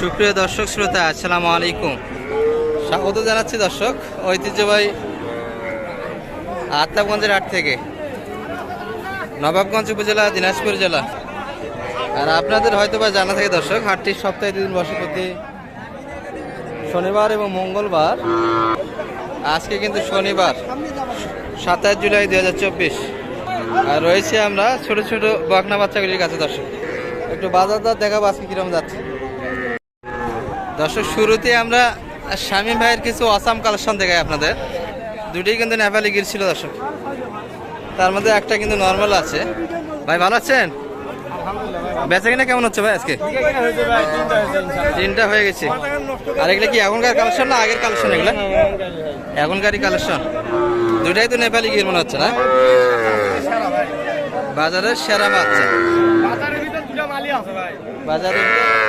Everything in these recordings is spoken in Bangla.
সুপ্রিয় দর্শক শ্রোতা, আসসালামু আলাইকুম। স্বাগত জানাচ্ছি দর্শক ঐতিহ্যবাহী আত্মাবগঞ্জের হাট থেকে। নবাবগঞ্জ উপজেলা, দিনাজপুর জেলা। আর আপনাদের হয়তো বা জানা থাকে দর্শক, হাটটি সপ্তাহে দুদিন বসে প্রতি শনিবার এবং মঙ্গলবার। আজকে কিন্তু শনিবার, সাতাশ জুলাই দু হাজার চব্বিশ। আর রয়েছে আমরা ছোট ছোট বকনা বাচ্চাগুলির কাছে দর্শক। একটু বাজার দর দেখাবো আজকে কীরকম যাচ্ছে। দর্শক, শুরুতে আমরা শামীম ভাইয়ের কিছু অসাম কালেকশন দেখাই আপনাদের। দুটি কিন্তু নেপালি গির ছিল দর্শক। তার মধ্যে একটা কিন্তু নর্মাল আছে। ভাই, ভালো আছেন? বেচা কিনা কেমন হচ্ছে ভাই আজকে? তিনটা হয়ে গেছে। আর এগুলো কি এখনকার কালেকশন না আগের কালেকশন এগুলো? এখনকারই কালেকশন দুটাই তো নেপালি গির মনে হচ্ছে না? বাজারের সেরা বাচ্চা। বাজারে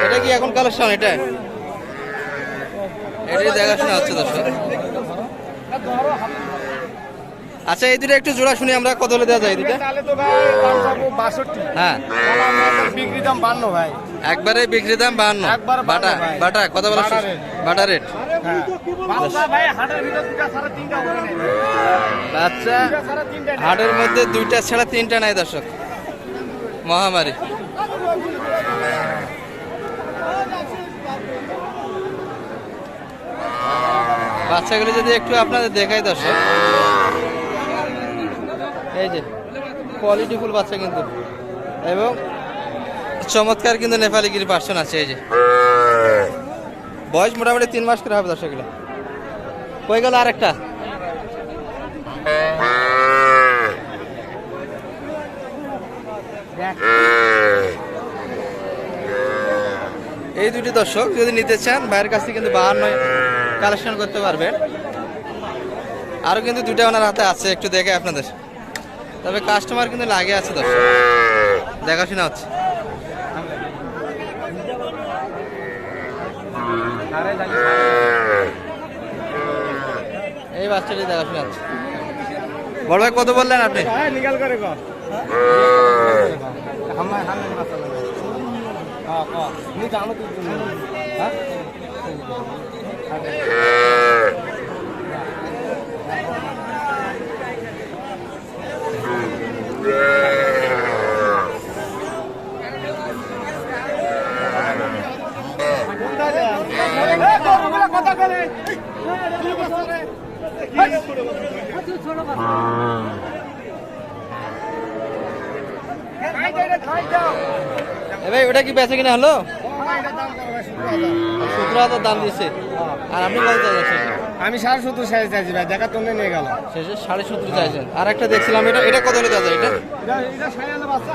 এটা কি এখন কালেকশন এটা? এটাই দেখাশোনা হচ্ছে দর্শক। আচ্ছা এই দুটো একটু জোড়া শুনি আমরা কত হলে দেওয়া যায় দুটো? হ্যাঁ। বিক্রি দাম বান্ন ভাই। একবারে বিক্রি দাম বান্ন। বাটা বাটা কত বলা বাটা রেট আচ্ছা। হাটের মধ্যে দুইটা ছাড়া তিনটা নাই দর্শক। মহামারী। বাচ্চাগুলো যদি একটু আপনাদের দেখাই দর্শক। এই যে কোয়ালিটিফুল বাচ্চা কিন্তু। এবং চমৎকার কিন্তু নেপালি গিরি পার্সন আছে, এই যে। বয়স মোটামুটি তিন মাস করে হবে দর্শক এগুলো কই গেল আরেকটা? এই দুটি দর্শক যদি নিতে চান, ভাইয়ের কাছ থেকে কিন্তু বাহান্ন কালেকশন করতে পারবেন। আরও কিন্তু দুটা ওনার হাতে আছে, একটু দেখে আপনাদের। তবে কাস্টমার কিন্তু লাগে আছে, দর্শক। দেখাশোনা হচ্ছে। এই বাচ্চাটি দেখাশোনা হচ্ছে। বড় ভাই, কত বললেন আপনি? ভাই ওটা কি বেচে কিনা হলো? সতেরো হাজার দাম দিচ্ছে আর আপনি কত চাইছেন আমি সাড়ে সত্তর সাইজ চাইছি ভাই। দেখা তোমরা নিয়ে গেল। শেষে সাড়ে সতেরো চাইছেন। আর একটা দেখছিলাম এটা এটা কত হলে দাদা এটা?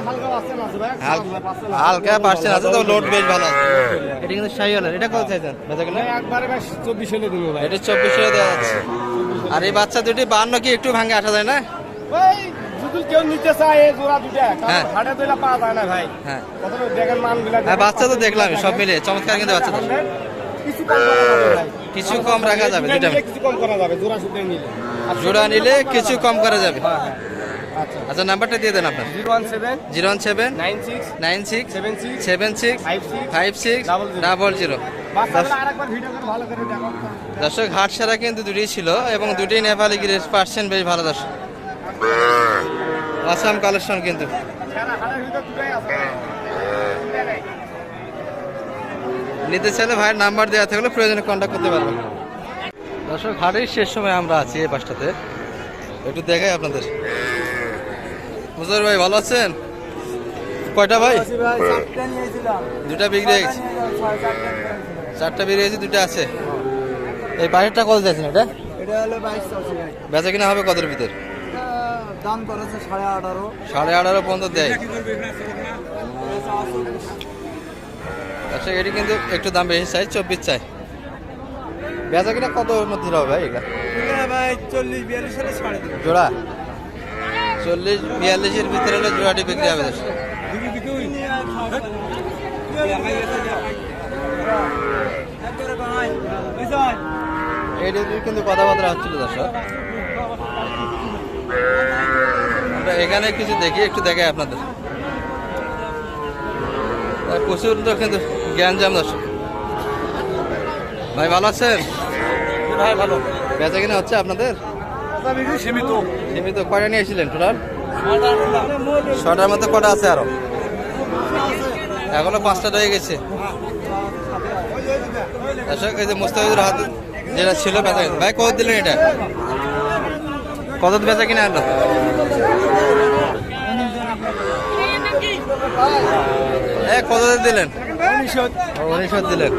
হালকা বাচ্চা না আছে ভাই। হাল- হালকা পার্সেন্ট আছে তো লোড বেশ ভালো আছে। এটা কিন্তু সাই হলের এটা কত চাইছেন? বেচা একবারে ভাই চব্বিশ হলে দিব ভাই। এটা চব্বিশ টাকা দেওয়া যাচ্ছে আর এই বাচ্চা দুটি বান্ন কি একটু ভাঙে আসা যায় না? যদি কেউ নিতে চায় এই জোড়া দুটা হ্যাঁ। হাটে তো এটা পাওয়া যায় না ভাই। হ্যাঁ। কত দেখেন মানগুলা হ্যাঁ বাচ্চা তো দেখলাম সব মিলে চমৎকার কিন্তু বাচ্চা তো। কিছু কম করা যাবে ভাই। কিছু কম রাখা যাবে দুটা দুটা নিলে কিছু কম করা যাবে জোড়া নিলে। আর জোড়া নিলে কিছু কম করা যাবে। হ্যাঁ হ্যাঁ। আচ্ছা। আচ্ছা নাম্বারটা দিয়ে দেন আপনার। Zero one seven zero one seven nine six nine six seven six seven six five six five six double zero. বাচ্চাগুলো আরেকবার ভিডিও করে ভালো করে দেখো। দর্শক হাট সারা কিন্তু দুটি ছিল এবং দুটি নেপালি গিরির পার্সেন্ট বেশ ভালো দর্শক। আসাম কালেকশন কিন্তু। নিতে চাইলে ভাইয়ের নাম্বার দেওয়া থাকলে প্রয়োজনে কন্ট্যাক্ট করতে পারবেন। দর্শক হাটের শেষ সময় আমরা আছি এই পাশটাতে। একটু দেখাই আপনাদের। মুজার ভাই ভালো আছেন? কয়টা ভাই? দুটা বিক্রি হয়ে গেছে। চারটা বেরিয়ে গেছে দুটা আছে। এই বাইরেরটা কত যাচ্ছেন এটা? এটা হলো বাইশ ভাই। বেচা কিনা হবে কতর ভিতর? দাম করেছে সাড়ে আঠারো। সাড়ে আঠারো পর্যন্ত দেয়। আচ্ছা এটি কিন্তু একটু দাম বেশি চাই চব্বিশ চাই। বেচা কিনা কত মধ্যে হবে ভাই এগুলা ভাই চল্লিশ বিয়াল্লিশ জোড়া? চল্লিশ বিয়াল্লিশের ভিতরে হলে জোড়াটি বিক্রি হবে এইটি কিন্তু কথাবার্তা হচ্ছিল দর্শক। এখানে কিছু দেখি একটু দেখাই আপনাদের। প্রচুর তো কিন্তু জ্ঞানজাম দর্শক। ভাই ভালো আছেন? ভাই ভালো। বেচা কিনা হচ্ছে আপনাদের? সীমিত। সীমিত। কয়টা নিয়েছিলেন টোটাল? ছটার মধ্যে কটা আছে আরও? এখনও পাঁচটা রয়ে গেছে। দর্শক এই যে মুস্তাফিজুর হাতে যেটা ছিল বেচা ভাই কত দিলেন এটা? কত বেচা কিনা আনলো? কত দিলেন? উনিশশো দিলেন।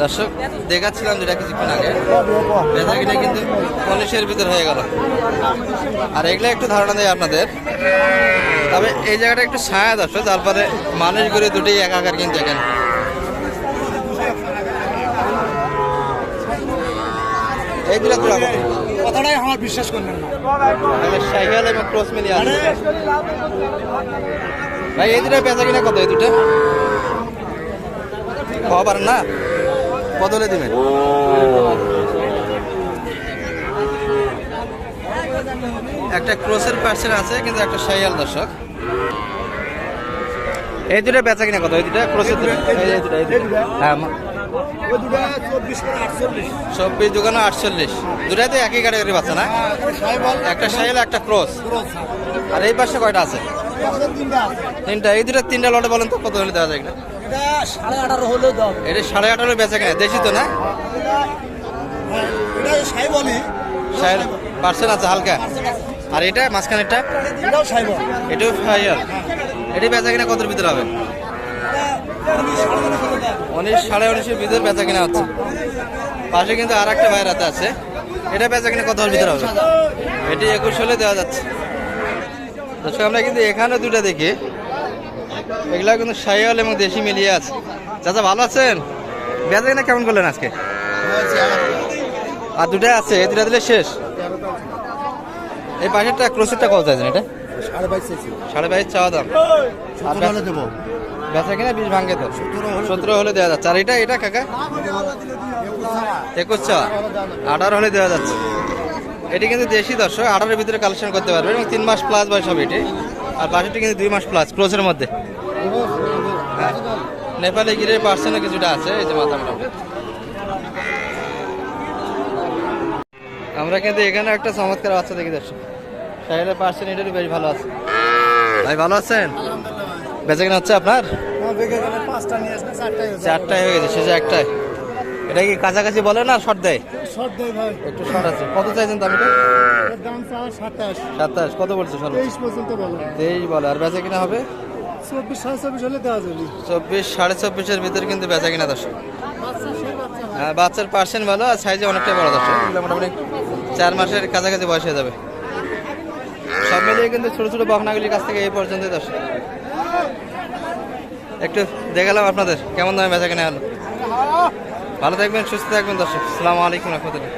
দর্শক, দেখাচ্ছিলাম যেটা কিছুক্ষণ আগে। বেচা কিনা কিন্তু উনিশের ভিতর হয়ে গেল। আর এগুলো একটু ধারণা দেয় আপনাদের। তবে এই জায়গাটা একটু ছায়া দর্শক, তারপরে মানুষ ঘুরে দুটোই একাকার কিন্তু এখানে এই দুটো কত? কথাটাই আমার বিশ্বাস করলেন না। তাহলে সাইকেল এবং ক্রস মিলিয়ে আছে ভাই এই দুটো বেচা কিনা কত এই দুটো? খবর না? বদলে দিবেন। একটা ক্রসের পার্সেল আছে কিন্তু একটা সাইয়াল দর্শক। এই দুটো বেচা কিনা কত? এই দুটো? ক্রসের। হ্যাঁ চব্বিশ দোকানে আটচল্লিশ। দুটাই তো একই ক্যাটাগরি বাচ্চা না? সাইবল একটা সাইয়াল একটা ক্রস। আর এই পাশে কয়টা আছে? তিনটা এই দুটো তিনটা লটে বলেন তো কত হলে দেওয়া যায় এটা সাড়ে আঠারো হলেও দাম এটা সাড়ে আঠারো বেচা কিনা? দেশি তো না? সাইড পার্সেন্ট আছে হালকা? আর এটা মাঝখানেরটা? এটাও সাইবল এটাও ফাইয়ার এটি বেচা কিনা কতর ভিতরে হবে? উনিশ সাড়ে উনিশের ভিতরে বেচা কিনা হচ্ছে। পাশে কিন্তু আর একটা ভাইয়ের হাতে আছে। এটা বেচা কিনা কত ভিতরে হবে? এটি একুশ হলে দেওয়া যাচ্ছে। দর্শক আমরা কিন্তু এখানে দুটো দেখি। এগুলা কিন্তু সাইয়াল এবং দেশি মিলিয়ে আছে। চাচা ভালো আছেন? বেচা কিনা কেমন করলেন আজকে? আর দুটাই আছে এই দুটা দিলে শেষ। এই পাশেরটা ক্রোসেরটা কত চাইছেন এটা? সাড়ে বাইশ সাড়ে বাইশ চাওয়া দাম। দেবো। বেচা কিনা বিশ ভাঙ্গে তো। সতেরো হলে দেওয়া যাচ্ছে। আর এটা এটা কাকা? একুশ আঠারো হলে দেওয়া যাচ্ছে। এটি কিন্তু দেশি দর্শক, আঠারোর ভিতরে কালেকশন করতে পারবে এবং তিন মাস প্লাস বয়স হবে এটি। আর বাকিটি কিন্তু দুই মাস প্লাস ক্লোজের মধ্যে। হ্যাঁ। নেপালি গিরের পার্সেন্টও কিছুটা আছে, এই যে মাথা আমরা কিন্তু এখানে একটা চমৎকার বাচ্চা দেখি দর্শক। সাহেলের পার্সেন্ট এটারও বেশ ভালো আছে। ভাই, ভালো আছেন? বেচা কিনা হচ্ছে আপনার? চারটাই চারটায় হয়ে গেছে শেষে একটায়। এটা কি কাছাকাছি বলে না শর্ট দেয়? শর্ট দেয় ভাই। একটু শর্ট আছে। কত চাইছেন তো এর দাম সাতাশ। সাতাশ কত বলছে সর্বোচ্চ? তেইশ পর্যন্ত বলো। তেইশ বলে আর বেচা কিনা হবে? চব্বিশ সাড়ে চব্বিশ হলে দেওয়া যাবে। চব্বিশ সাড়ে চব্বিশের ভিতরে কিন্তু বেচা কিনা দর্শক হ্যাঁ বাচ্চার পার্সেন্ট ভালো আর সাইজে অনেকটাই বড় দর্শক। মোটামুটি চার মাসের কাছাকাছি বয়স হয়ে যাবে। সব মিলিয়ে কিন্তু ছোট ছোট বকনাগুলির কাছ থেকে এই পর্যন্ত দর্শক। একটু দেখালাম আপনাদের, কেমন দামে বেচা কেনা হলো? ভালো থাকবেন, সুস্থ থাকবেন, দর্শক, আসসালামু আলাইকুম রহমতুল্লাহ।